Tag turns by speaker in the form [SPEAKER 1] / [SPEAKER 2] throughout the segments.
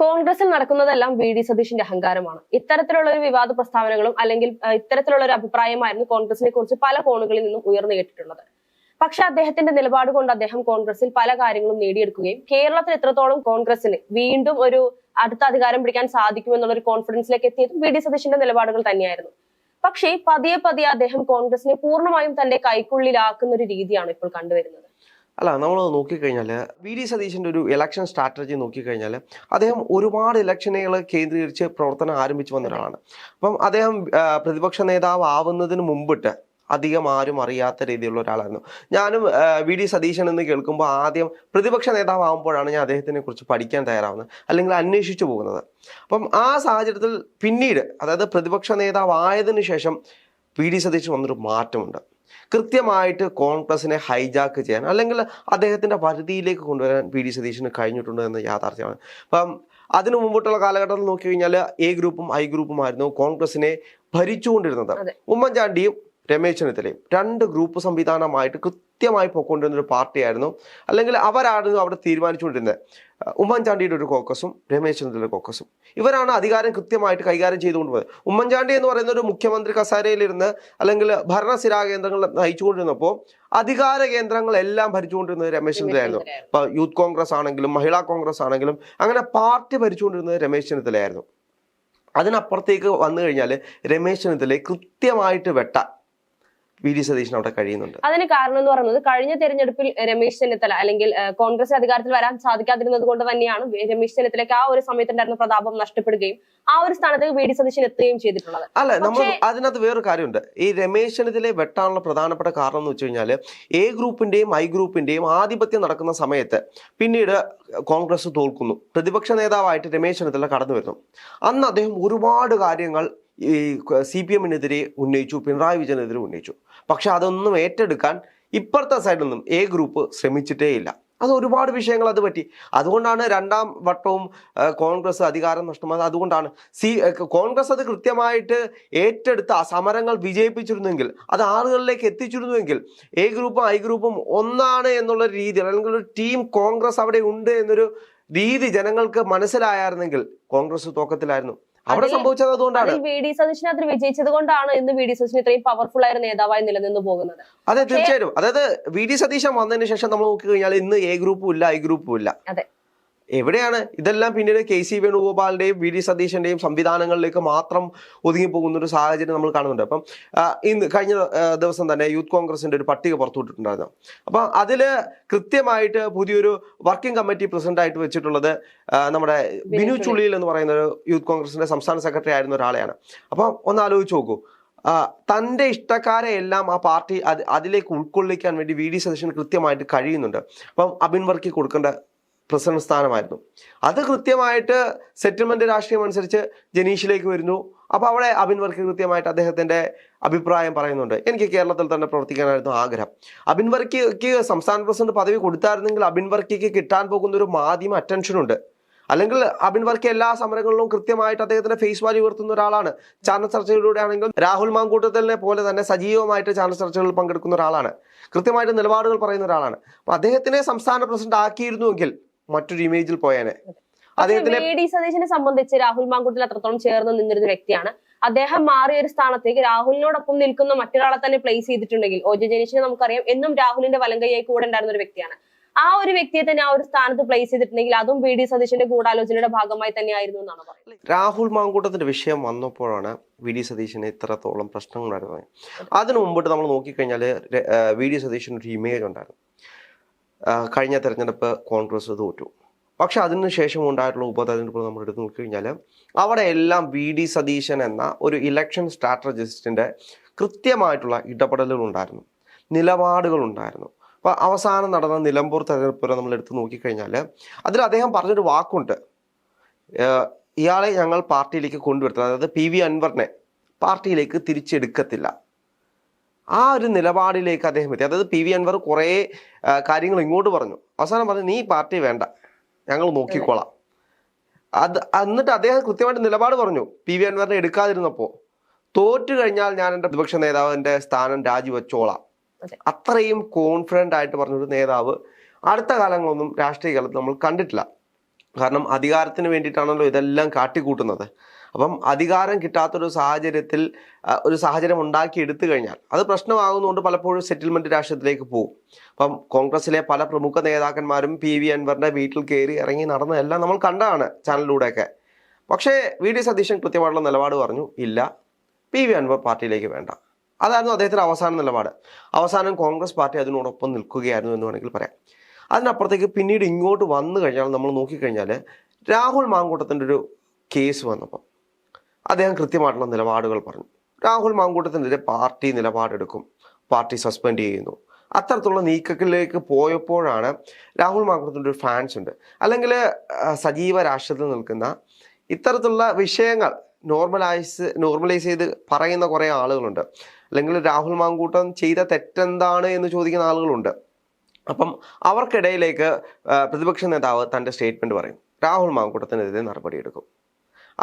[SPEAKER 1] കോൺഗ്രസിൽ നടക്കുന്നതെല്ലാം V D സതീഷിന്റെ അഹങ്കാരമാണ്. ഇത്തരത്തിലുള്ള ഒരു വിവാദ പ്രസ്താവനകളും അല്ലെങ്കിൽ ഇത്തരത്തിലുള്ള ഒരു അഭിപ്രായമായിരുന്നു കോൺഗ്രസിനെ കുറിച്ച് പല കോണുകളിൽ നിന്നും ഉയർന്നു കേട്ടിട്ടുള്ളത്. പക്ഷെ അദ്ദേഹത്തിന്റെ നിലപാട് കൊണ്ട് അദ്ദേഹം കോൺഗ്രസിൽ പല കാര്യങ്ങളും നേടിയെടുക്കുകയും കേരളത്തിൽ എത്രത്തോളം കോൺഗ്രസിന് വീണ്ടും ഒരു അടുത്ത അധികാരം പിടിക്കാൻ സാധിക്കുമെന്നുള്ള ഒരു കോൺഫിഡൻസിലേക്ക് എത്തിയതും വി ഡി സതീഷിന്റെ നിലപാടുകൾ തന്നെയായിരുന്നു. പക്ഷേ പതിയെ പതിയെ അദ്ദേഹം കോൺഗ്രസിനെ പൂർണമായും തന്റെ കൈക്കുള്ളിലാക്കുന്ന ഒരു രീതിയാണ് ഇപ്പോൾ കണ്ടുവരുന്നത്.
[SPEAKER 2] അല്ല നമ്മൾ നോക്കിക്കഴിഞ്ഞാൽ വി. ഡി. സതീശന്റെ ഒരു ഇലക്ഷൻ സ്ട്രാറ്റജി നോക്കിക്കഴിഞ്ഞാൽ അദ്ദേഹം ഒരുപാട് ഇലക്ഷനുകൾ കേന്ദ്രീകരിച്ച് പ്രവർത്തനം ആരംഭിച്ചു വന്ന ഒരാളാണ്. അപ്പം അദ്ദേഹം പ്രതിപക്ഷ നേതാവ് ആവുന്നതിന് മുമ്പിട്ട് അധികം ആരും അറിയാത്ത രീതിയിലുള്ള ഒരാളായിരുന്നു. ഞാനും വി. ഡി. സതീശൻ എന്ന് കേൾക്കുമ്പോൾ ആദ്യം പ്രതിപക്ഷ നേതാവുമ്പോഴാണ് ഞാൻ അദ്ദേഹത്തിനെ കുറിച്ച് പഠിക്കാൻ തയ്യാറാവുന്നത് അല്ലെങ്കിൽ അന്വേഷിച്ചു പോകുന്നത്. അപ്പം ആ സാഹചര്യത്തിൽ പിന്നീട് അതായത് പ്രതിപക്ഷ നേതാവ് ആയതിനു ശേഷം വി. ഡി. സതീശൻ വന്നൊരു മാറ്റമുണ്ട്. കൃത്യമായിട്ട് കോൺഗ്രസിനെ ഹൈജാക്ക് ചെയ്യാൻ അല്ലെങ്കിൽ അദ്ദേഹത്തിന്റെ പരിധിയിലേക്ക് കൊണ്ടുവരാൻ പി ഡി സതീശന് കഴിഞ്ഞിട്ടുണ്ട് എന്ന് യാഥാർത്ഥ്യമാണ് അപ്പം അതിനു മുമ്പോട്ടുള്ള കാലഘട്ടത്തിൽ നോക്കി കഴിഞ്ഞാൽ എ ഗ്രൂപ്പും ഐ ഗ്രൂപ്പും ആയിരുന്നു കോൺഗ്രസിനെ ഭരിച്ചുകൊണ്ടിരുന്നത്. ഉമ്മൻചാണ്ടിയും രമേശ് ചെന്നിത്തലയും രണ്ട് ഗ്രൂപ്പ് സംവിധാനമായിട്ട് കൃത്യമായി പോയിക്കൊണ്ടിരുന്ന ഒരു പാർട്ടിയായിരുന്നു. അല്ലെങ്കിൽ അവരായിരുന്നു അവിടെ തീരുമാനിച്ചുകൊണ്ടിരുന്നത്. ഉമ്മൻചാണ്ടിയുടെ ഒരു കോക്കസും രമേശ് ചെന്നിത്തലയുടെ കോക്കസും. ഇവരാണ് അധികാരം കൃത്യമായിട്ട് കൈകാര്യം ചെയ്തുകൊണ്ട് പോയത് ഉമ്മൻചാണ്ടി എന്ന് പറയുന്ന ഒരു മുഖ്യമന്ത്രി കസാരയിലിരുന്ന് അല്ലെങ്കിൽ ഭരണസ്ഥിരാ കേന്ദ്രങ്ങൾ നയിച്ചുകൊണ്ടിരുന്നപ്പോൾ അധികാര കേന്ദ്രങ്ങളെല്ലാം ഭരിച്ചുകൊണ്ടിരുന്നത് രമേശ് ചെന്നിത്തലയായിരുന്നു ഇപ്പൊ യൂത്ത് കോൺഗ്രസ് ആണെങ്കിലും മഹിളാ കോൺഗ്രസ് ആണെങ്കിലും അങ്ങനെ പാർട്ടി ഭരിച്ചുകൊണ്ടിരുന്നത് രമേശ് ചെന്നിത്തലയായിരുന്നു അതിനപ്പുറത്തേക്ക് വന്നു കഴിഞ്ഞാൽ രമേശ് ചെന്നിത്തലയെ കൃത്യമായിട്ട് വെട്ടാൻ വി ഡി സതീശൻ അവിടെ കഴിയുന്നുണ്ട്.
[SPEAKER 1] അതിന് കാരണം എന്ന് പറയുന്നത് കഴിഞ്ഞ തെരഞ്ഞെടുപ്പിൽ രമേശ് ചെന്നിത്തല അല്ലെങ്കിൽ കോൺഗ്രസ് അധികാരത്തിൽ വരാൻ സാധിക്കാതിരുന്നത് കൊണ്ട് തന്നെയാണ് രമേശ് ചെന്നിത്തലയ്ക്ക് ആ ഒരു സമയത്തുണ്ടായിരുന്ന പ്രതാപം നഷ്ടപ്പെടുകയും ആ ഒരു സ്ഥാനത്തേക്ക് വി ഡി സതീശൻ എത്തുകയും ചെയ്തിട്ടുള്ളത്.
[SPEAKER 2] അല്ല നമ്മൾ അതിനകത്ത് വേറൊരു കാര്യമുണ്ട്. ഈ രമേശ് ചെന്നിത്തലയെ വെട്ടാനുള്ള പ്രധാനപ്പെട്ട കാരണം എന്ന് വെച്ച് കഴിഞ്ഞാൽ എ ഗ്രൂപ്പിന്റെയും ഐ ഗ്രൂപ്പിന്റെയും ആധിപത്യം നടക്കുന്ന സമയത്ത് പിന്നീട് കോൺഗ്രസ് തോൽക്കുന്നു. പ്രതിപക്ഷ നേതാവായിട്ട് രമേശ് ചെന്നിത്തല കടന്നു വരുന്നു അന്ന് അദ്ദേഹം ഒരുപാട് കാര്യങ്ങൾ ഈ സി പി എമ്മിനെതിരെ ഉന്നയിച്ചു പിണറായി വിജയനെതിരെ ഉന്നയിച്ചു. പക്ഷെ അതൊന്നും ഏറ്റെടുക്കാൻ ഇപ്പുറത്തെ സൈഡിൽ നിന്നും എ ഗ്രൂപ്പ് ശ്രമിച്ചിട്ടേ ഇല്ല. അത് ഒരുപാട് വിഷയങ്ങൾ അത് പറ്റി. അതുകൊണ്ടാണ് രണ്ടാം വട്ടവും കോൺഗ്രസ് അധികാരം നഷ്ടമായത്. അതുകൊണ്ടാണ് സി കോൺഗ്രസ് അത് കൃത്യമായിട്ട് ഏറ്റെടുത്ത് സമരങ്ങൾ വിജയിപ്പിച്ചിരുന്നെങ്കിൽ അത് ആളുകളിലേക്ക് എത്തിച്ചിരുന്നുവെങ്കിൽ എ ഗ്രൂപ്പും ഐ ഗ്രൂപ്പും ഒന്നാണ് എന്നുള്ള രീതിയിൽ അല്ലെങ്കിൽ ഒരു ടീം കോൺഗ്രസ് അവിടെ ഉണ്ട് എന്നൊരു രീതി ജനങ്ങൾക്ക് മനസ്സിലായിരുന്നെങ്കിൽ കോൺഗ്രസ് തോക്കത്തിലായിരുന്നു. അവിടെ സംഭവിച്ചത് അതുകൊണ്ടാണ്.
[SPEAKER 1] വി ഡി സതീശൻ അതിൽ വിജയിച്ചത് കൊണ്ടാണ് ഇന്ന് വി ഡി സതീശൻ ഇത്രയും പവർഫുൾ ആയ നേതാവായി നിലനിന്ന് പോകുന്നത്.
[SPEAKER 2] അതെ തീർച്ചയായും. അതായത് വി ഡി സതീശൻ വന്നതിന് ശേഷം നമ്മൾ നോക്കി കഴിഞ്ഞാൽ ഇന്ന് എ ഗ്രൂപ്പും ഇല്ല ഐ ഗ്രൂപ്പും ഇല്ല.
[SPEAKER 1] അതെ.
[SPEAKER 2] എവിടെയാണ്? ഇതെല്ലാം പിന്നീട് കെ സി വേണുഗോപാലിന്റെയും വി ഡി സതീശന്റെയും സംവിധാനങ്ങളിലേക്ക് മാത്രം ഒതുങ്ങി പോകുന്ന ഒരു സാഹചര്യം നമ്മൾ കാണുന്നുണ്ട്. അപ്പം ഇന്ന് കഴിഞ്ഞ ദിവസം തന്നെ യൂത്ത് കോൺഗ്രസിന്റെ ഒരു പട്ടിക പുറത്തുവിട്ടിട്ടുണ്ടായിരുന്നു. അപ്പം അതിൽ കൃത്യമായിട്ട് പുതിയൊരു വർക്കിംഗ് കമ്മിറ്റി പ്രസിഡന്റ് ആയിട്ട് വെച്ചിട്ടുള്ളത് നമ്മുടെ ബിനു ചുള്ളിയിൽ എന്ന് പറയുന്ന ഒരു യൂത്ത് കോൺഗ്രസിന്റെ സംസ്ഥാന സെക്രട്ടറി ആയിരുന്ന ഒരാളെയാണ്. അപ്പം ഒന്ന് ആലോചിച്ച് നോക്കൂ. തന്റെ ഇഷ്ടക്കാരെ എല്ലാം ആ പാർട്ടി അത് അതിലേക്ക് ഉൾക്കൊള്ളിക്കാൻ വേണ്ടി വി ഡി സതീശന് കൃത്യമായിട്ട് കഴിയുന്നുണ്ട്. അപ്പം അബിൻ വർക്കി കൊടുക്കേണ്ട പ്രസിഡന്റ് സ്ഥാനമായിരുന്നു. അത് കൃത്യമായിട്ട് സെറ്റിൽമെന്റ് രാഷ്ട്രീയം അനുസരിച്ച് ജനീഷിലേക്ക് വരുന്നു. അപ്പോൾ അവിടെ അബിൻ വർക്കി കൃത്യമായിട്ട് അദ്ദേഹത്തിന്റെ അഭിപ്രായം പറയുന്നുണ്ട്. എനിക്ക് കേരളത്തിൽ തന്നെ പ്രവർത്തിക്കാനായിരുന്നു ആഗ്രഹം. അബിൻ വർക്കിക്ക് സംസ്ഥാന പ്രസിഡന്റ് പദവി കൊടുത്തായിരുന്നെങ്കിൽ അബിൻ വർക്കിക്ക് കിട്ടാൻ പോകുന്ന ഒരു മാധ്യമ അറ്റൻഷനുണ്ട് അല്ലെങ്കിൽ അബിൻ വർക്കി എല്ലാ സമരങ്ങളിലും കൃത്യമായിട്ട് അദ്ദേഹത്തിന്റെ ഫേസ് വാല്യൂ ഉയർത്തുന്ന ഒരാളാണ്. ചാനൽ ചർച്ചകളിലൂടെ ആണെങ്കിൽ രാഹുൽ മാങ്കൂട്ടത്തിനെ പോലെ തന്നെ സജീവമായിട്ട് ചാനൽ ചർച്ചകളിൽ പങ്കെടുക്കുന്ന ഒരാളാണ്. കൃത്യമായിട്ട് നിലപാടുകൾ പറയുന്ന ഒരാളാണ്. അപ്പൊ അദ്ദേഹത്തിനെ സംസ്ഥാന പ്രസിഡന്റ് ആക്കിയിരുന്നുവെങ്കിൽ മറ്റൊരു ഇമേജിൽ പോയാനെ.
[SPEAKER 1] പക്ഷേ
[SPEAKER 2] അദ്ദേഹത്തിനെ
[SPEAKER 1] വി സതീശനെ സംബന്ധിച്ച് രാഹുൽ മാങ്കുട്ടിൽ അത്രത്തോളം ചേർന്ന് നിന്നിരുന്ന വ്യക്തിയാണ്. അദ്ദേഹം മാറിയ ഒരു സ്ഥാനത്തേക്ക് രാഹുലിനോടൊപ്പം നിൽക്കുന്ന മറ്റൊരാളെ തന്നെ പ്ലേസ് ചെയ്തിട്ടുണ്ടെങ്കിൽ ഒ ജെ ജനീഷിനെ നമുക്കറിയാം. എന്നും രാഹുലിന്റെ വലങ്കയ്യായി കൂടെ ഉണ്ടായിരുന്ന ഒരു വ്യക്തിയാണ്. ആ ഒരു വ്യക്തിയെ തന്നെ ആ ഒരു സ്ഥാനത്ത് പ്ലേസ് ചെയ്തിട്ടുണ്ടെങ്കിൽ അതും വി ഡി സതീശന്റെ ഗൂഢാലോചനയുടെ ഭാഗമായി തന്നെയായിരുന്നു എന്നാണ് പറയുന്നത്.
[SPEAKER 2] രാഹുൽ മാങ്കൂട്ടത്തിന്റെ വിഷയം വന്നപ്പോഴാണ് വി ഡി സതീശന് ഇത്രത്തോളം പ്രശ്നങ്ങളുണ്ടായിരുന്നത്. അതിനു മുമ്പിട്ട് നമ്മൾ നോക്കിക്കഴിഞ്ഞാൽ വി ഡി സതീശന് ഒരു ഇമേജ് ഉണ്ടായിരുന്നു. കഴിഞ്ഞ തെരഞ്ഞെടുപ്പ് കോൺഗ്രസ് തോറ്റു. പക്ഷെ അതിന് ശേഷം ഉണ്ടായിട്ടുള്ള ഉപതെരഞ്ഞെടുപ്പ് നമ്മൾ എടുത്തു നോക്കിക്കഴിഞ്ഞാൽ അവിടെ എല്ലാം വി ഡി സതീശൻ എന്ന ഒരു ഇലക്ഷൻ സ്ട്രാറ്റജിസ്റ്റിന്റെ കൃത്യമായിട്ടുള്ള ഇടപെടലുകൾ നിലപാടുകളുണ്ടായിരുന്നു. അപ്പോൾ അവസാനം നടന്ന നിലമ്പൂർ തെരഞ്ഞെടുപ്പ് നമ്മൾ എടുത്ത് നോക്കിക്കഴിഞ്ഞാൽ അതിൽ അദ്ദേഹം പറഞ്ഞൊരു വാക്കുണ്ട്. ഇയാളെ ഞങ്ങൾ പാർട്ടിയിലേക്ക് കൊണ്ടുവരുത്തുന്നത് അതായത് പി വി അൻവറിനെ പാർട്ടിയിലേക്ക് തിരിച്ചെടുക്കത്തില്ല. ആ ഒരു നിലപാടിലേക്ക് അദ്ദേഹം എത്തി. അതായത് പി വി അൻവർ കുറേ കാര്യങ്ങൾ ഇങ്ങോട്ട് പറഞ്ഞു. അവസാനം പറഞ്ഞു നീ പാർട്ടി വേണ്ട. ഞങ്ങൾ നോക്കിക്കോളാം. അത് എന്നിട്ട് അദ്ദേഹം കൃത്യമായിട്ട് നിലപാട് പറഞ്ഞു. പി വി അൻവറിനെ എടുക്കാതിരുന്നപ്പോൾ തോറ്റു കഴിഞ്ഞാൽ ഞാൻ എന്റെ പ്രതിപക്ഷ നേതാവിന്റെ സ്ഥാനം രാജിവെച്ചോളാം. അത്രയും കോൺഫിഡന്റ് ആയിട്ട് പറഞ്ഞൊരു നേതാവ് അടുത്ത കാലങ്ങളൊന്നും രാഷ്ട്രീയ കാലത്ത് നമ്മൾ കണ്ടിട്ടില്ല. കാരണം അധികാരത്തിന് വേണ്ടിയിട്ടാണല്ലോ ഇതെല്ലാം കാട്ടിക്കൂട്ടുന്നത്. അപ്പം അധികാരം കിട്ടാത്തൊരു സാഹചര്യത്തിൽ ഒരു സാഹചര്യം ഉണ്ടാക്കി എടുത്തു കഴിഞ്ഞാൽ അത് പ്രശ്നമാകുന്നതുകൊണ്ട് പലപ്പോഴും സെറ്റിൽമെന്റ് രാഷ്ട്രീയത്തിലേക്ക് പോകും. അപ്പം കോൺഗ്രസിലെ പല പ്രമുഖ നേതാക്കന്മാരും പി വി അൻവറിന്റെ വീട്ടിൽ കയറി ഇറങ്ങി നടന്നതെല്ലാം നമ്മൾ കണ്ടതാണ് ചാനലിലൂടെയൊക്കെ. പക്ഷേ വി ഡി സതീശൻ കൃത്യമായിട്ടുള്ള നിലപാട് പറഞ്ഞു ഇല്ല പി വി അൻവർ പാർട്ടിയിലേക്ക് വേണ്ട. അതായിരുന്നു അദ്ദേഹത്തിന്റെ അവസാന നിലപാട്. അവസാനം കോൺഗ്രസ് പാർട്ടി അതിനോടൊപ്പം നിൽക്കുകയായിരുന്നു എന്ന് വേണമെങ്കിൽ പറയാം. അതിനപ്പുറത്തേക്ക് പിന്നീട് ഇങ്ങോട്ട് വന്നു കഴിഞ്ഞാൽ നമ്മൾ നോക്കിക്കഴിഞ്ഞാൽ രാഹുൽ മാങ്കൂട്ടത്തിന്റെ ഒരു കേസ് വന്നപ്പോൾ അദ്ദേഹം കൃത്യമായിട്ടുള്ള നിലപാടുകൾ പറഞ്ഞു. രാഹുൽ മാങ്കൂട്ടത്തിനെതിരെ പാർട്ടി നിലപാടെടുക്കും. പാർട്ടി സസ്പെൻഡ് ചെയ്യുന്നു. അത്തരത്തിലുള്ള നീക്കത്തിലേക്ക് പോയപ്പോഴാണ് രാഹുൽ മാങ്കൂട്ടത്തിന്റെ ഒരു ഫാൻസ് ഉണ്ട്. അല്ലെങ്കിൽ സജീവ രാഷ്ട്രത്തിൽ നിൽക്കുന്ന ഇത്തരത്തിലുള്ള വിഷയങ്ങൾ നോർമലൈസ് നോർമലൈസ് ചെയ്ത് പറയുന്ന കുറേ ആളുകളുണ്ട്. അല്ലെങ്കിൽ രാഹുൽ മാങ്കൂട്ടം ചെയ്ത തെറ്റെന്താണ് എന്ന് ചോദിക്കുന്ന ആളുകളുണ്ട്. അപ്പം അവർക്കിടയിലേക്ക് പ്രതിപക്ഷ നേതാവ് തന്റെ സ്റ്റേറ്റ്മെന്റ് പറയും. രാഹുൽ മാങ്കൂട്ടത്തിനെതിരെ നടപടിയെടുക്കും.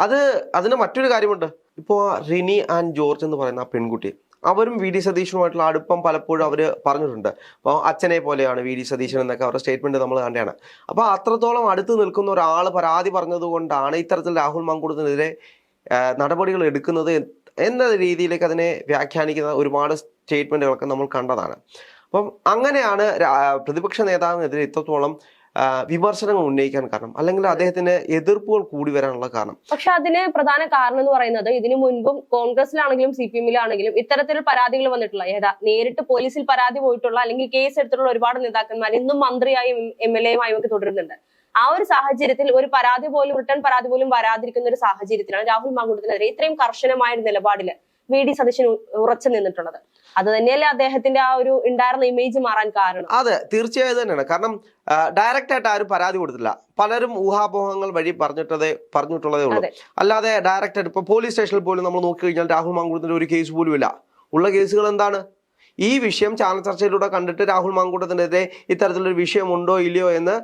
[SPEAKER 2] അത് അതിന് മറ്റൊരു കാര്യമുണ്ട്. ഇപ്പോൾ റിനി ആൻഡ് ജോർജ് എന്ന് പറയുന്ന ആ പെൺകുട്ടി അവരും വി ഡി സതീശനുമായിട്ടുള്ള അടുപ്പം പലപ്പോഴും അവർ പറഞ്ഞിട്ടുണ്ട്. അപ്പോൾ അച്ഛനെ പോലെയാണ് വി ഡി സതീശൻ എന്നൊക്കെ അവരുടെ സ്റ്റേറ്റ്മെന്റ് നമ്മൾ കണ്ടാണ് അപ്പോൾ അത്രത്തോളം അടുത്ത് നിൽക്കുന്ന ഒരാൾ പരാതി പറഞ്ഞതുകൊണ്ടാണ് ഇത്തരത്തിൽ രാഹുൽ മങ്കൂടത്തിനെതിരെ നടപടികൾ എടുക്കുന്നത് എന്ന രീതിയിലേക്ക് അതിനെ വ്യാഖ്യാനിക്കുന്ന ഒരുപാട് സ്റ്റേറ്റ്മെന്റുകളൊക്കെ നമ്മൾ കണ്ടതാണ്. അപ്പം അങ്ങനെയാണ് പ്രതിപക്ഷ നേതാവിനെതിരെ ഇത്രത്തോളം വിമർശനങ്ങൾ ഉന്നയിക്കാൻ കാരണം അല്ലെങ്കിൽ അദ്ദേഹത്തിന് എതിർപ്പുകൾ കൂടി വരാനുള്ള കാരണം.
[SPEAKER 1] പക്ഷെ അതിന് പ്രധാന കാരണം എന്ന് പറയുന്നത് ഇതിനു മുൻപും കോൺഗ്രസിലാണെങ്കിലും സി പി എമ്മിലാണെങ്കിലും ഇത്തരത്തിൽ പരാതികൾ വന്നിട്ടുള്ള ഏതാ നേരിട്ട് പോലീസിൽ പരാതി പോയിട്ടുള്ള അല്ലെങ്കിൽ കേസ് എടുത്തിട്ടുള്ള ഒരുപാട് നേതാക്കന്മാർ ഇന്നും മന്ത്രിയായും എം എൽ എയുമായും ഒക്കെ തുടരുന്നുണ്ട്. ആ ഒരു സാഹചര്യത്തിൽ ഒരു പരാതി പോലും റിട്ടേൺ പരാതി പോലും വരാതിരിക്കുന്ന ഒരു സാഹചര്യത്തിലാണ് രാഹുൽ മാങ്കൂട്ടത്തിനെതിരെ ഇത്രയും കർശനമായ ഒരു നിലപാടിൽ വി ഡി സതീശൻ ഉറച്ചു നിന്നിട്ടുള്ളത്. അത് തന്നെയല്ലേ അദ്ദേഹത്തിന്റെ ആ ഒരു ഉണ്ടായിരുന്ന ഇമേജ് മാറാൻ കാരണം.
[SPEAKER 2] അതെ തീർച്ചയായും തന്നെയാണ്. കാരണം ഡയറക്റ്റ് ആയിട്ട് ആരും പരാതി കൊടുത്തില്ല പലരും ഊഹാപോഹങ്ങൾ വഴി പറഞ്ഞിട്ടതേ പറഞ്ഞിട്ടുള്ളതേ ഉള്ളൂ. അല്ലാതെ ഡയറക്റ്റ് ആയിട്ട് ഇപ്പൊ പോലീസ് സ്റ്റേഷനിൽ പോലും നമ്മൾ നോക്കി കഴിഞ്ഞാൽ രാഹുൽ മാങ്കൂടത്തിന്റെ ഒരു കേസ് പോലും ഇല്ല. ഉള്ള കേസുകൾ എന്താണ്? ഈ വിഷയം ചാനൽ ചർച്ചയിലൂടെ കണ്ടിട്ട് രാഹുൽ മാങ്കൂട്ടത്തിനെതിരെ ഇത്തരത്തിലൊരു വിഷയമുണ്ടോ ഇല്ലയോ എന്ന്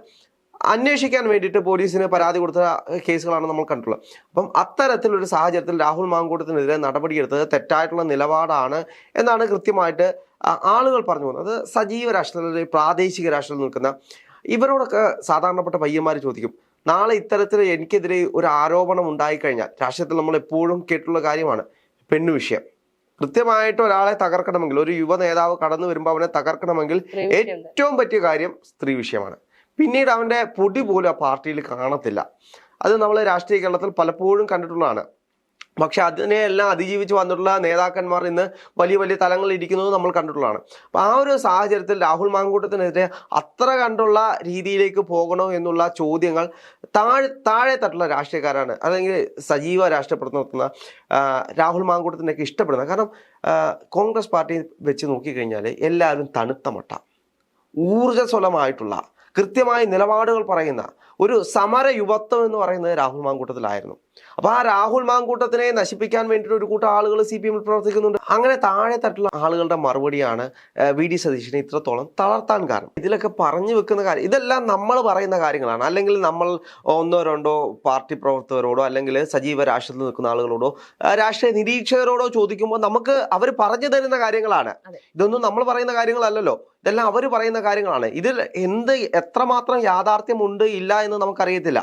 [SPEAKER 2] അന്വേഷിക്കാൻ വേണ്ടിയിട്ട് പോലീസിന് പരാതി കൊടുത്ത കേസുകളാണ് നമ്മൾ കണ്ടിട്ടുള്ളത്. അപ്പം അത്തരത്തിലൊരു സാഹചര്യത്തിൽ രാഹുൽ മാങ്കൂട്ടത്തിനെതിരെ നടപടിയെടുത്തത് തെറ്റായിട്ടുള്ള നിലപാടാണ് എന്നാണ് കൃത്യമായിട്ട് ആളുകൾ പറഞ്ഞു പോകുന്നത്. അത് സജീവ രാഷ്ട്രീയ പ്രാദേശിക രാഷ്ട്രത്തിൽ നിൽക്കുന്ന ഇവരോടൊക്കെ സാധാരണപ്പെട്ട പയ്യന്മാർ ചോദിക്കും നാളെ ഇത്തരത്തിൽ എനിക്കെതിരെ ഒരു ആരോപണം ഉണ്ടായിക്കഴിഞ്ഞാൽ രാഷ്ട്രീയത്തിൽ നമ്മൾ എപ്പോഴും കേട്ടുള്ള കാര്യമാണ് പെണ്ണു വിഷയം. കൃത്യമായിട്ട് ഒരാളെ തകർക്കണമെങ്കിൽ ഒരു യുവ നേതാവ് കടന്നു വരുമ്പോൾ അവനെ തകർക്കണമെങ്കിൽ ഏറ്റവും പറ്റിയ കാര്യം സ്ത്രീ വിഷയമാണ്. പിന്നീട് അവന്റെ പൊടി പോലും ആ പാർട്ടിയിൽ കാണത്തില്ല. അത് നമ്മൾ രാഷ്ട്രീയ കേരളത്തിൽ പലപ്പോഴും കണ്ടിട്ടുള്ളതാണ്. പക്ഷെ അതിനെയെല്ലാം അതിജീവിച്ച് വന്നിട്ടുള്ള നേതാക്കന്മാർ ഇന്ന് വലിയ വലിയ തലങ്ങളിൽ ഇരിക്കുന്നത് നമ്മൾ കണ്ടിട്ടുള്ളതാണ്. അപ്പം ആ ഒരു സാഹചര്യത്തിൽ രാഹുൽ മാങ്കൂട്ടത്തിനെതിരെ അത്ര കണ്ടുള്ള രീതിയിലേക്ക് പോകണോ എന്നുള്ള ചോദ്യങ്ങൾ താഴെ താഴെ തട്ടുള്ള രാഷ്ട്രീയക്കാരാണ്. അല്ലെങ്കിൽ സജീവ രാഷ്ട്രീയ നിർത്തുന്ന രാഹുൽ മാങ്കൂട്ടത്തിനൊക്കെ ഇഷ്ടപ്പെടുന്നത്. കാരണം കോൺഗ്രസ് പാർട്ടി വെച്ച് നോക്കിക്കഴിഞ്ഞാൽ എല്ലാവരും തണുത്ത മട്ട. ഊർജസ്വലമായിട്ടുള്ള കൃത്യമായ നിലപാടുകൾ പറയുന്ന ഒരു സമര യുവത്വം എന്ന് പറയുന്നത് രാഹുൽ മാങ്കൂട്ടത്തിലായിരുന്നു. അപ്പൊ ആ രാഹുൽ മാങ്കൂട്ടത്തിനെ നശിപ്പിക്കാൻ വേണ്ടിയിട്ട് ഒരു കൂട്ടം ആളുകൾ സി പി എമ്മിൽ പ്രവർത്തിക്കുന്നുണ്ട്. അങ്ങനെ താഴെ തട്ടുള്ള ആളുകളുടെ മറുപടിയാണ് വി ഡി സതീശിനെ ഇത്രത്തോളം തളർത്താൻ കാരണം. ഇതിലൊക്കെ പറഞ്ഞു വെക്കുന്ന കാര്യം ഇതെല്ലാം നമ്മൾ പറയുന്ന കാര്യങ്ങളാണ്. അല്ലെങ്കിൽ നമ്മൾ ഒന്നോ രണ്ടോ പാർട്ടി പ്രവർത്തകരോടോ അല്ലെങ്കിൽ സജീവ രാഷ്ട്രത്തിൽ നിൽക്കുന്ന ആളുകളോടോ രാഷ്ട്രീയ നിരീക്ഷകരോടോ ചോദിക്കുമ്പോൾ നമുക്ക് അവർ പറഞ്ഞു തരുന്ന കാര്യങ്ങളാണ്. ഇതൊന്നും നമ്മൾ പറയുന്ന കാര്യങ്ങളല്ലല്ലോ. ഇതെല്ലാം അവർ പറയുന്ന കാര്യങ്ങളാണ്. ഇതിൽ എന്ത് എത്രമാത്രം യാഥാർത്ഥ്യമുണ്ട് ഇല്ല എന്ന് നമുക്കറിയത്തില്ല.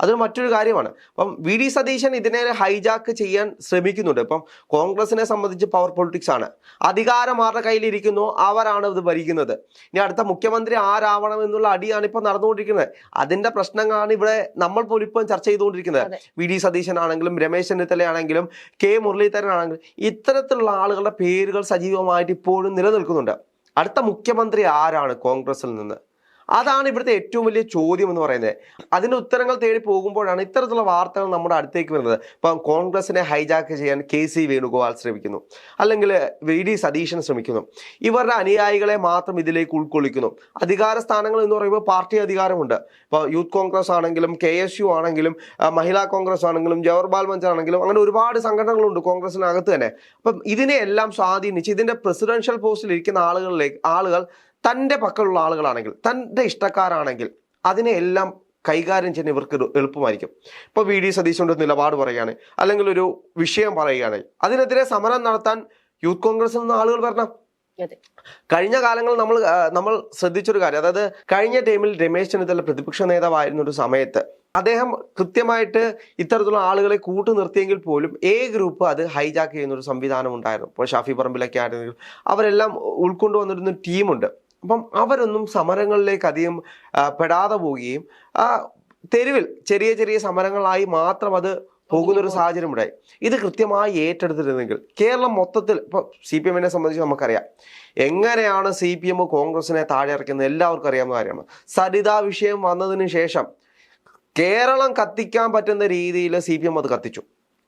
[SPEAKER 2] അതൊരു മറ്റൊരു കാര്യമാണ്. അപ്പം വി ഡി സതീശൻ ഇതിനെ ഹൈജാക്ക് ചെയ്യാൻ ശ്രമിക്കുന്നുണ്ട്. ഇപ്പം കോൺഗ്രസിനെ സംബന്ധിച്ച് പവർ പൊളിറ്റിക്സ് ആണ്. അധികാരം ആരുടെ കയ്യിലിരിക്കുന്നു? അവരാണ് ഇത് ഭരിക്കുന്നത്. ഇനി അടുത്ത മുഖ്യമന്ത്രി ആരാവണം എന്നുള്ള അടിയാണ് ഇപ്പൊ നടന്നുകൊണ്ടിരിക്കുന്നത്. അതിന്റെ പ്രശ്നങ്ങളാണ് ഇവിടെ നമ്മൾ പോലും ഇപ്പം ചർച്ച ചെയ്തുകൊണ്ടിരിക്കുന്നത്. വി ഡി സതീശൻ ആണെങ്കിലും രമേശ് ചെന്നിത്തല ആണെങ്കിലും കെ മുരളീധരൻ ആണെങ്കിലും ഇത്തരത്തിലുള്ള ആളുകളുടെ പേരുകൾ സജീവമായിട്ട് ഇപ്പോഴും നിലനിൽക്കുന്നുണ്ട്. അടുത്ത മുഖ്യമന്ത്രി ആരാണ് കോൺഗ്രസിൽ നിന്ന്? അതാണ് ഇവിടുത്തെ ഏറ്റവും വലിയ ചോദ്യം എന്ന് പറയുന്നത്. അതിന്റെ ഉത്തരങ്ങൾ തേടി പോകുമ്പോഴാണ് ഇത്തരത്തിലുള്ള വാർത്തകൾ നമ്മുടെ അടുത്തേക്ക് വരുന്നത്. ഇപ്പം കോൺഗ്രസിനെ ഹൈജാക്ക് ചെയ്യാൻ കെ സി വേണുഗോപാൽ ശ്രമിക്കുന്നു. അല്ലെങ്കിൽ വി ഡി സതീശൻ ശ്രമിക്കുന്നു. ഇവരുടെ അനുയായികളെ മാത്രം ഇതിലേക്ക് ഉൾക്കൊള്ളിക്കുന്നു. അധികാര സ്ഥാനങ്ങൾ എന്ന് പറയുമ്പോൾ പാർട്ടി അധികാരമുണ്ട്. ഇപ്പോൾ യൂത്ത് കോൺഗ്രസ് ആണെങ്കിലും കെ എസ് യു ആണെങ്കിലും മഹിളാ കോൺഗ്രസ് ആണെങ്കിലും ജവഹർബാൽ മഞ്ചർ ആണെങ്കിലും അങ്ങനെ ഒരുപാട് സംഘടനകളുണ്ട് കോൺഗ്രസിനകത്ത് തന്നെ. അപ്പം ഇതിനെയെല്ലാം സ്വാധീനിച്ച് ഇതിന്റെ പ്രസിഡൻഷ്യൽ പോസ്റ്റിൽ ഇരിക്കുന്ന ആളുകളിലേക്ക് ആളുകൾ തന്റെ പക്കലുള്ള ആളുകളാണെങ്കിൽ തന്റെ ഇഷ്ടക്കാരാണെങ്കിൽ അതിനെയെല്ലാം കൈകാര്യം ചെയ്യാൻ ഇവർക്ക് എളുപ്പമായിരിക്കും. ഇപ്പോൾ വി. ഡി. സതീശന്റെ നിലപാട് പറയുകയാണ് അല്ലെങ്കിൽ ഒരു വിഷയം പറയുകയാണ്. അതിനെതിരെ സമരം നടത്താൻ യൂത്ത് കോൺഗ്രസിൽ നിന്ന് ആളുകൾ വരണം. കഴിഞ്ഞ കാലങ്ങളിൽ നമ്മൾ നമ്മൾ ശ്രദ്ധിച്ചൊരു കാര്യം അതായത് കഴിഞ്ഞ ടൈമിൽ രമേശ് ചെന്നിത്തല പ്രതിപക്ഷ നേതാവായിരുന്ന ഒരു സമയത്ത് അദ്ദേഹം കൃത്യമായിട്ട് ഇത്തരത്തിലുള്ള ആളുകളെ കൂട്ടു നിർത്തിയെങ്കിൽ പോലും എ ഗ്രൂപ്പ് അത് ഹൈജാക്ക് ചെയ്യുന്ന ഒരു സംവിധാനം ഉണ്ടായിരുന്നു. ഇപ്പോൾ ഷാഫി പറമ്പിലൊക്കെ ആയിരുന്നെങ്കിൽ അവരെല്ലാം ഉൾക്കൊണ്ടു വന്നിരുന്ന ഒരു ടീമുണ്ട്. അപ്പം അവരൊന്നും സമരങ്ങളിലേക്ക് അധികം പെടാതെ പോവുകയും തെരുവിൽ ചെറിയ ചെറിയ സമരങ്ങളായി മാത്രം അത് പോകുന്ന ഒരു സാഹചര്യം ഉണ്ടായി. ഇത് കൃത്യമായി ഏറ്റെടുത്തിരുന്നെങ്കിൽ കേരളം മൊത്തത്തിൽ ഇപ്പൊ സി പി എമ്മിനെ സംബന്ധിച്ച് നമുക്കറിയാം. എങ്ങനെയാണ് സി പി എം കോൺഗ്രസിനെ താഴെ ഇറക്കുന്നത് എല്ലാവർക്കും അറിയാവുന്ന കാര്യമാണ്. സരിതാ വിഷയം വന്നതിന് ശേഷം കേരളം കത്തിക്കാൻ പറ്റുന്ന രീതിയിൽ സി പി എം അത് കത്തിച്ചു.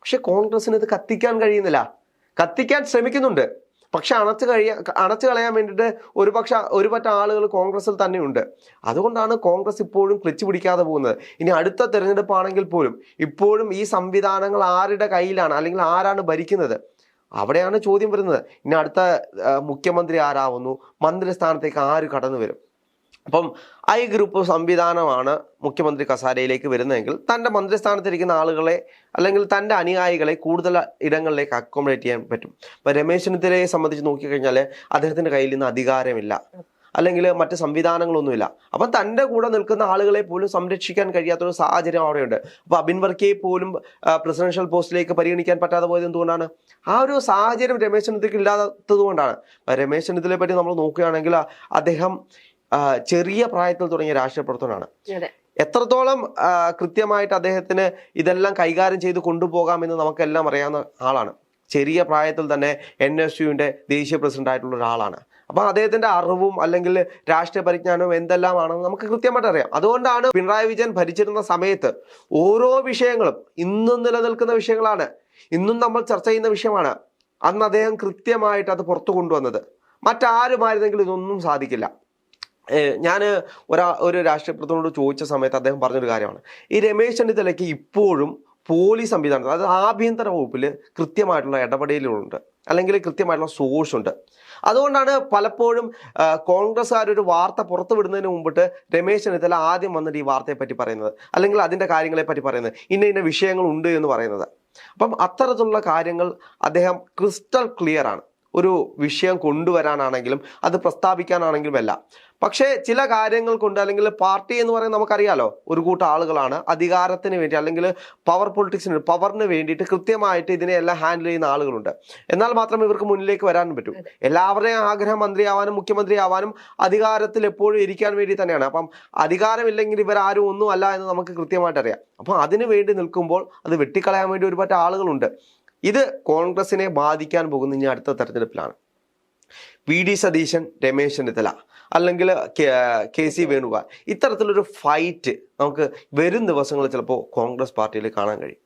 [SPEAKER 2] പക്ഷെ കോൺഗ്രസിന് ഇത് കത്തിക്കാൻ കഴിയുന്നില്ല. കത്തിക്കാൻ ശ്രമിക്കുന്നുണ്ട്. പക്ഷെ അണച്ച് കഴിയാൻ അണച്ച് കളയാൻ വേണ്ടിയിട്ട് ഒരു പക്ഷെ ഒരു പറ്റ ആളുകൾ കോൺഗ്രസിൽ തന്നെയുണ്ട്. അതുകൊണ്ടാണ് കോൺഗ്രസ് ഇപ്പോഴും ക്ലിച്ച് പിടിക്കാതെ പോകുന്നത്. ഇനി അടുത്ത തെരഞ്ഞെടുപ്പാണെങ്കിൽ പോലും ഇപ്പോഴും ഈ സംവിധാനങ്ങൾ ആരുടെ കയ്യിലാണ്? അല്ലെങ്കിൽ ആരാണ് ഭരിക്കുന്നത്? അവിടെയാണ് ചോദ്യം വരുന്നത്. ഇനി അടുത്ത മുഖ്യമന്ത്രി ആരാവുന്നു? മന്ത്രിസ്ഥാനത്തേക്ക് ആര് കടന്നു വരും അപ്പം ഐ ഗ്രൂപ്പ് സംവിധാനമാണ് മുഖ്യമന്ത്രി കസാരയിലേക്ക് വരുന്നതെങ്കിൽ തന്റെ മന്ത്രിസ്ഥാനത്തിരിക്കുന്ന ആളുകളെ അല്ലെങ്കിൽ തന്റെ അനുയായികളെ കൂടുതൽ ഇടങ്ങളിലേക്ക് അക്കോമഡേറ്റ് ചെയ്യാൻ പറ്റും. ഇപ്പം രമേശ് ചെന്നിത്തലയെ സംബന്ധിച്ച് നോക്കിക്കഴിഞ്ഞാൽ അദ്ദേഹത്തിന്റെ കയ്യിൽ നിന്ന് അധികാരമില്ല. അല്ലെങ്കിൽ മറ്റ് സംവിധാനങ്ങളൊന്നുമില്ല. അപ്പം തന്റെ കൂടെ നിൽക്കുന്ന ആളുകളെ പോലും സംരക്ഷിക്കാൻ കഴിയാത്തൊരു സാഹചര്യം അവിടെയുണ്ട്. അപ്പോൾ അബിൻ വർക്കിയെ പോലും പ്രസിഡൻഷ്യൽ പോസ്റ്റിലേക്ക് പരിഗണിക്കാൻ പറ്റാതെ പോയത് എന്തുകൊണ്ടാണ്? ആ ഒരു സാഹചര്യം രമേശ് ചെന്നിത്തലയ്ക്ക് ഇല്ലാത്തത് കൊണ്ടാണ് രമേശ് ചെന്നിത്തലയെ പറ്റി നമ്മൾ നോക്കുകയാണെങ്കിൽ അദ്ദേഹം ചെറിയ പ്രായത്തിൽ തുടങ്ങിയ രാഷ്ട്രീയ പ്രവർത്തനമാണ് എത്രത്തോളം കൃത്യമായിട്ട് അദ്ദേഹത്തിന് ഇതെല്ലാം കൈകാര്യം ചെയ്ത് കൊണ്ടുപോകാമെന്ന് നമുക്കെല്ലാം അറിയാവുന്ന ആളാണ്. ചെറിയ പ്രായത്തിൽ തന്നെ എൻ എസ് യുവിന്റെ ദേശീയ പ്രസിഡന്റ് ആയിട്ടുള്ള ഒരാളാണ്. അപ്പം അദ്ദേഹത്തിന്റെ അറിവും അല്ലെങ്കിൽ രാഷ്ട്രീയ പരിജ്ഞാനവും എന്തെല്ലാമാണെന്ന് നമുക്ക് കൃത്യമായിട്ട് അറിയാം. അതുകൊണ്ടാണ് പിണറായി വിജയൻ ഭരിച്ചിരുന്ന സമയത്ത് ഓരോ വിഷയങ്ങളും ഇന്നും നിലനിൽക്കുന്ന വിഷയങ്ങളാണ്. ഇന്നും നമ്മൾ ചർച്ച ചെയ്യുന്ന വിഷയമാണ്. അന്ന് അദ്ദേഹം കൃത്യമായിട്ട് അത് പുറത്തു കൊണ്ടുവന്നത്. മറ്റാരുമായിരുന്നെങ്കിലും ഇതൊന്നും സാധിക്കില്ല. ഞാൻ ഒരാ ഒരു രാഷ്ട്രീയ പ്രവർത്തനോട് ചോദിച്ച സമയത്ത് അദ്ദേഹം പറഞ്ഞൊരു കാര്യമാണ്. ഈ രമേശ് ചെന്നിത്തലയ്ക്ക് ഇപ്പോഴും പോലീസ് സംവിധാനം അതായത് ആഭ്യന്തര വകുപ്പിൽ കൃത്യമായിട്ടുള്ള ഇടപെടലുകളുണ്ട്. അല്ലെങ്കിൽ കൃത്യമായിട്ടുള്ള സോഴ്സ് ഉണ്ട് അതുകൊണ്ടാണ് പലപ്പോഴും കോൺഗ്രസ്സുകാരൊരു വാർത്ത പുറത്തു വിടുന്നതിന് മുമ്പിട്ട് രമേശ് ചെന്നിത്തല ആദ്യം വന്നിട്ട് ഈ വാർത്തയെ പറ്റി പറയുന്നത്. അല്ലെങ്കിൽ അതിന്റെ കാര്യങ്ങളെ പറ്റി പറയുന്നത്. ഇന്ന ഇന്ന വിഷയങ്ങളുണ്ട് എന്ന് പറയുന്നത്. അപ്പം അത്തരത്തിലുള്ള കാര്യങ്ങൾ അദ്ദേഹം ക്രിസ്റ്റൽ ക്ലിയർ ആണ്. ഒരു വിഷയം കൊണ്ടുവരാനാണെങ്കിലും അത് പ്രസ്താവിക്കാനാണെങ്കിലും അല്ല പക്ഷേ ചില കാര്യങ്ങൾ കൊണ്ട് അല്ലെങ്കിൽ പാർട്ടി എന്ന് പറയുന്നത് നമുക്കറിയാലോ ഒരു കൂട്ടം ആളുകളാണ്. അധികാരത്തിന് വേണ്ടി അല്ലെങ്കിൽ പവർ പൊളിറ്റിക്സിന് പവറിന് വേണ്ടിയിട്ട് കൃത്യമായിട്ട് ഇതിനെയെല്ലാം ഹാൻഡിൽ ചെയ്യുന്ന ആളുകളുണ്ട്. എന്നാൽ മാത്രം ഇവർക്ക് മുന്നിലേക്ക് വരാനും പറ്റും. എല്ലാവരുടെയും ആഗ്രഹം മന്ത്രിയാവാനും മുഖ്യമന്ത്രിയാവാനും അധികാരത്തിൽ എപ്പോഴും ഇരിക്കാൻ വേണ്ടി തന്നെയാണ്. അപ്പം അധികാരമില്ലെങ്കിൽ ഇവരാരും ഒന്നും അല്ല എന്ന് നമുക്ക് കൃത്യമായിട്ട് അറിയാം. അപ്പം അതിനു വേണ്ടി നിൽക്കുമ്പോൾ അത് വെട്ടിക്കളയാൻ വേണ്ടി ഒരുപാട് ആളുകളുണ്ട്. ഇത് കോൺഗ്രസിനെ ബാധിക്കാൻ പോകുന്ന ഇനി അടുത്ത തെരഞ്ഞെടുപ്പിലാണ് വി ഡി സതീശൻ രമേശ് ചെന്നിത്തല അല്ലെങ്കിൽ കെ സി വേണുഗോപാൽ. ഇത്തരത്തിലൊരു ഫൈറ്റ് നമുക്ക് വരും ദിവസങ്ങളിൽ ചിലപ്പോൾ കോൺഗ്രസ് പാർട്ടിയിൽ കാണാൻ കഴിയും.